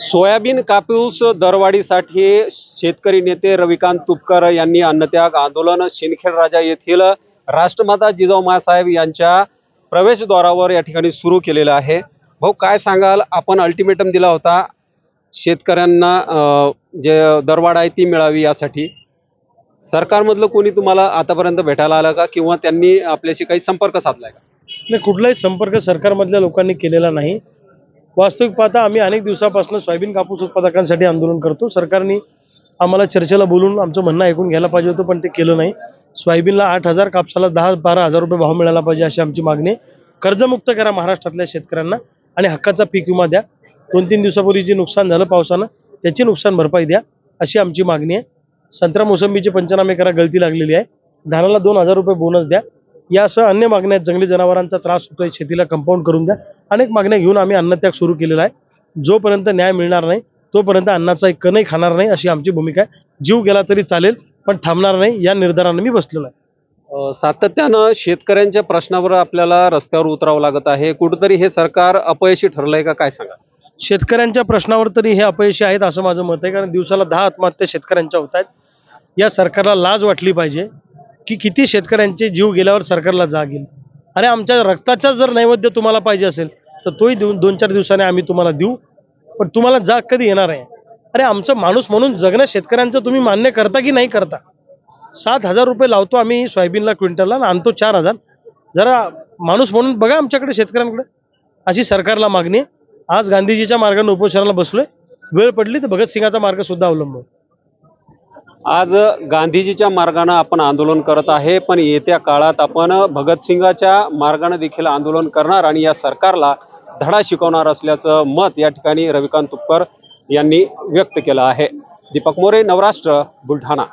Soybean कापूस दरवाढीसाठी शेतकरी नेते रविकांत तुपकर यांनी अन्नत्याग आंदोलन शिंदखेड राजा येथील राष्ट्रमाता जिजाऊ मासाहेब यांच्या प्रवेशद्वारावर या ठिकाणी सुरू केलेलं आहे. भाऊ काय सांगाल? आपण अल्टिमेटम दिला होता शेतकऱ्यांना अं, जे दरवाढ आहे ती मिळावी यासाठी. सरकारमधलं कोणी तुम्हाला आतापर्यंत भेटायला आलं का? किंवा त्यांनी आपल्याशी काही संपर्क साधलाय का? नाही कुठलाही संपर्क सरकारमधल्या लोकांनी केलेला नाही. वास्तविक पाहता आम्ही अनेक दिवसापासून सोयाबीन कापूस उत्पादकांसाठी आंदोलन करतो. सरकारने आम्हाला चर्चेला बोलून आमचं म्हणणं ऐकून घ्यायला पाहिजे होतं पण ते केलं नाही. सोयाबीनला आठ हजार कापसाला दहा बारा हजार रुपये भाव मिळाला पाहिजे अशी आमची मागणी आहे. कर्जमुक्त करा महाराष्ट्रातल्या शेतकऱ्यांना आणि हक्काचा पीक विमा द्या. दोन तीन दिवसापूर्वी जे नुकसान झालं पावसानं त्याची नुकसान भरपाई द्या अशी आमची मागणी आहे. संत्रा मोसंबीचे पंचनामे करा गळती लागलेली आहे. धानाला दोन हजार रुपये बोनस द्या. यासह अन्य मागण्या आहेत. जंगली जनावरांचा त्रास होतोय शेतीला कंपाऊंड करून द्या. अनेक मागण्या घेऊन आम्ही अन्नत्याग सुरू केलेला आहे. जोपर्यंत न्याय मिळणार नाही तोपर्यंत अन्नाचा एक कणही खाणार नाही अशी आमची भूमिका आहे. जीव गेला तरी चालेल पण थांबणार नाही या निर्धारानं मी बसलेलो आहे. सातत्यानं शेतकऱ्यांच्या प्रश्नावर आपल्याला रस्त्यावर उतरावं लागत आहे. कुठेतरी हे सरकार अपयशी ठरलंय का? काय सांगा शेतकऱ्यांच्या प्रश्नावर तरी हे अपयशी आहेत असं माझं मत आहे. कारण दिवसाला दहा आत्महत्या शेतकऱ्यांच्या होत आहेत. या सरकारला लाज वाटली पाहिजे की किती शेतकऱ्यांचे जीव गेल्यावर सरकारला जाग येईल. अरे आमच्या रक्ताचा जर नैवेद्य तुम्हाला पाहिजे असेल तर तोही देऊन दोन चार दिवसाने आम्ही तुम्हाला देऊ. पण तुम्हाला जाग कधी येणार आहे? अरे आमचं माणूस म्हणून जगणं शेतकऱ्यांचं तुम्ही मान्य करता की नाही करता? सात हजार रुपये लावतो आम्ही सोयाबीनला क्विंटलला आणि आणतो चार हजार. जरा माणूस म्हणून बघा आमच्याकडे शेतकऱ्यांकडे. अशी सरकारला मागणी आहे. आज गांधीजीच्या मार्गाने उपोषणाला बसलोय. वेळ पडली तर भगतसिंगाचा मार्ग सुद्धा अवलंबून. आज गांधीजीच्या मार्गानं आपण आंदोलन करत आहे पण येत्या काळात आपण भगतसिंगाच्या मार्गानं देखील आंदोलन करणार आणि या सरकारला धडा शिकवणार असल्याचं मत या ठिकाणी रविकांत तुपकर यांनी व्यक्त केलं आहे. दीपक मोरे नवराष्ट्र बुलढाणा.